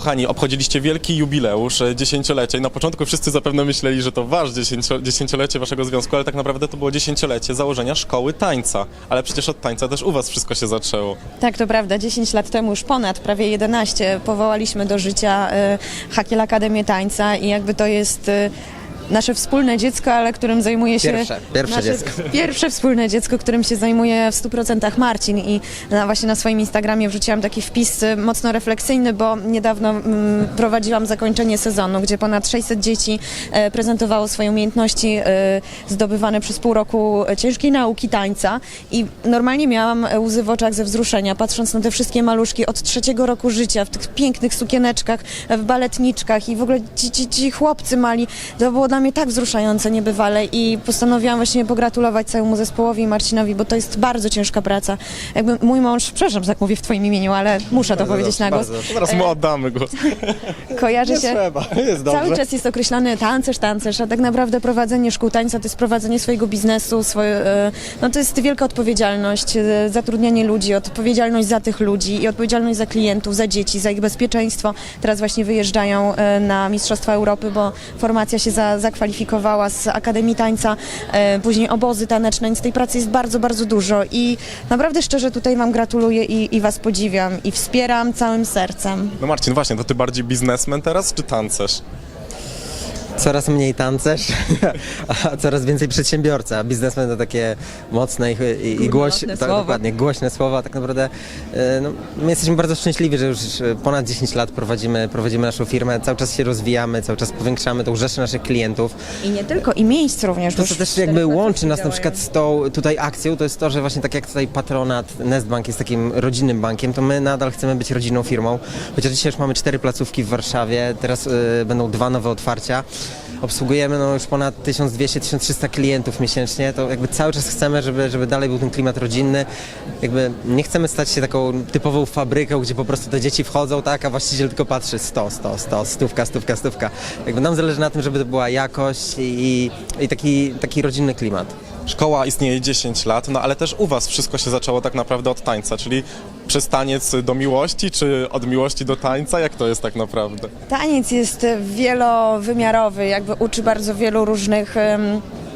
Kochani, obchodziliście wielki jubileusz, e, dziesięciolecie i na początku wszyscy zapewne myśleli, że to wasz dziesięcio, dziesięciolecie waszego związku, ale tak naprawdę to było dziesięciolecie założenia szkoły tańca. Ale przecież od tańca też u was wszystko się zaczęło. Tak, to prawda. 10 lat temu, już ponad, prawie 11, powołaliśmy do życia y, Hakiel Akademię Tańca i jakby to jest y, nasze wspólne dziecko, ale którym zajmuje się... Pierwsze, pierwsze nasze dziecko. Pierwsze wspólne dziecko, którym się zajmuje w 100% Marcin i na, właśnie na swoim Instagramie wrzuciłam taki wpis y, mocno refleksyjny, bo niedawno mm, prowadziłam zakończenie sezonu, gdzie ponad 600 dzieci e, prezentowało swoje umiejętności e, zdobywane przez pół roku ciężkiej nauki tańca i normalnie miałam e, łzy w oczach ze wzruszenia, patrząc na te wszystkie maluszki od trzeciego roku życia, w tych pięknych sukieneczkach, e, w baletniczkach i w ogóle ci, ci, ci chłopcy mali. To było dla mnie tak wzruszające niebywale i postanowiłam właśnie pogratulować całemu zespołowi i Marcinowi, bo to jest bardzo ciężka praca. Jakby mój mąż, przepraszam, że tak mówię w twoim imieniu, ale muszę to powiedzieć na głos, bardzo. Teraz mu oddamy głos. kojarzy Nie się... trzeba, jest dobrze. Cały czas jest określany tancerz, tancerz, a tak naprawdę prowadzenie szkół tańca to jest prowadzenie swojego biznesu, swoje, e, no to jest wielka odpowiedzialność, e, zatrudnianie ludzi, odpowiedzialność za tych ludzi i odpowiedzialność za klientów, za dzieci, za ich bezpieczeństwo. Teraz właśnie wyjeżdżają e, na Mistrzostwa Europy, bo formacja się za, zakwalifikowała z Akademii Tańca, e, później obozy taneczne, więc tej pracy jest bardzo, bardzo dużo i naprawdę szczerze tutaj Wam gratuluję i, i Was podziwiam i wspieram całym sercem. No Marcin, właśnie, to ty bardziej biznesmen teraz, czy tancerz? Coraz mniej tancerz, a coraz więcej przedsiębiorca. Biznesmen to takie mocne i, i, i głoś, tak, słowa. dokładnie, głośne słowa. Tak naprawdę e, no, my jesteśmy bardzo szczęśliwi, że już e, ponad 10 lat prowadzimy, prowadzimy naszą firmę, cały czas się rozwijamy, cały czas powiększamy tą rzeszę naszych klientów. I nie tylko, i miejsc również. To, co też jakby łączy nas na przykład z tą tutaj akcją, to jest to, że właśnie tak jak tutaj patronat Nestbank jest takim rodzinnym bankiem, to my nadal chcemy być rodzinną firmą. Chociaż dzisiaj już mamy cztery placówki w Warszawie, teraz y, będą dwa nowe otwarcia. Obsługujemy no, już ponad 1200-1300 klientów miesięcznie, to jakby cały czas chcemy, żeby, żeby dalej był ten klimat rodzinny. Jakby nie chcemy stać się taką typową fabryką, gdzie po prostu te dzieci wchodzą, tak, a właściciel tylko patrzy 100, 100, 100, stówka, stówka, stówka. Jakby nam zależy na tym, żeby to była jakość i, i taki, taki rodzinny klimat. Szkoła istnieje 10 lat, no ale też u was wszystko się zaczęło tak naprawdę od tańca, czyli przez taniec do miłości, czy od miłości do tańca? Jak to jest tak naprawdę? Taniec jest wielowymiarowy, jakby uczy bardzo wielu różnych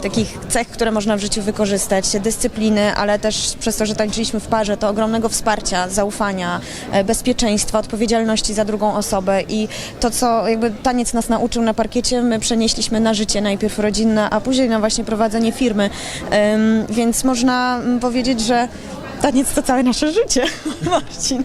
takich cech, które można w życiu wykorzystać, dyscypliny, ale też przez to, że tańczyliśmy w parze, to ogromnego wsparcia, zaufania, e, bezpieczeństwa, odpowiedzialności za drugą osobę i to, co jakby taniec nas nauczył na parkiecie, my przenieśliśmy na życie, najpierw rodzinne, a później na właśnie prowadzenie firmy, więc można mm, powiedzieć, że taniec to całe nasze życie, Marcin.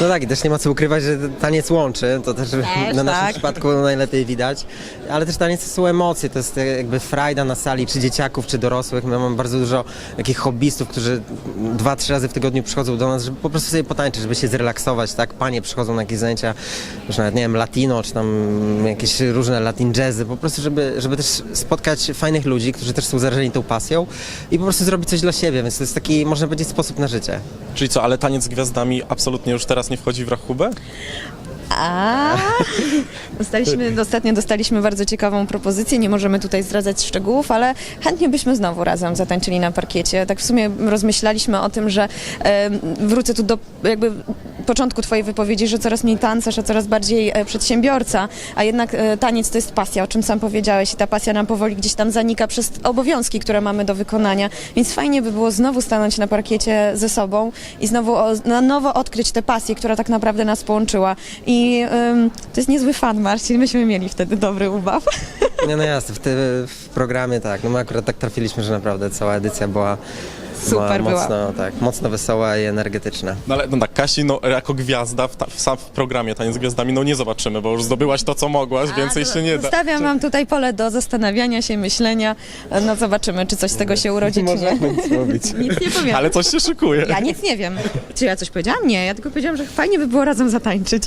No tak, i też nie ma co ukrywać, że taniec łączy, to też na naszym tak. przypadku najlepiej widać, ale też taniec to są emocje, to jest jakby frajda na sali, czy dzieciaków, czy dorosłych. My mamy bardzo dużo takich hobbystów, którzy dwa, trzy razy w tygodniu przychodzą do nas, żeby po prostu sobie potańczyć, żeby się zrelaksować, tak? Panie przychodzą na jakieś zajęcia, już nawet, nie wiem, latino, czy tam jakieś różne latin jazzy, po prostu, żeby, żeby też spotkać fajnych ludzi, którzy też są zarażeni tą pasją i po prostu zrobić coś dla siebie, więc to jest taki, można powiedzieć, sposób na życie. Czyli co, ale taniec z gwiazdami absolutnie już teraz nie wchodzi w rachubę? A dostaliśmy, ostatnio dostaliśmy bardzo ciekawą propozycję. Nie możemy tutaj zdradzać szczegółów, ale chętnie byśmy znowu razem zatańczyli na parkiecie. Tak w sumie rozmyślaliśmy o tym, że em, wrócę tu do jakby początku Twojej wypowiedzi, że coraz mniej tancerz, a coraz bardziej e, przedsiębiorca, a jednak e, taniec to jest pasja, o czym sam powiedziałeś i ta pasja nam powoli gdzieś tam zanika przez obowiązki, które mamy do wykonania, więc fajnie by było znowu stanąć na parkiecie ze sobą i znowu o, na nowo odkryć tę pasję, która tak naprawdę nas połączyła i em, to jest niezły fan, Marcin, myśmy mieli wtedy dobry ubaw. Nie, no jasne, w, ty, w programie tak. No my akurat tak trafiliśmy, że naprawdę cała edycja była, Super była była. mocno, tak, mocno wesoła i energetyczna. No ale no tak, Kasi, no jako gwiazda w, ta, w, sam w programie Taniec z Gwiazdami, no nie zobaczymy, bo już zdobyłaś to, co mogłaś, więcej się nie da. Zostawiam wam tutaj pole do zastanawiania się, myślenia. No zobaczymy, czy coś z tego się urodzi, czy nie. Możemy nic mówić. Nic nie powiem. Ale coś się szykuje. Ja nic nie wiem. Czy ja coś powiedziałam? Nie, ja tylko powiedziałam, że fajnie by było razem zatańczyć.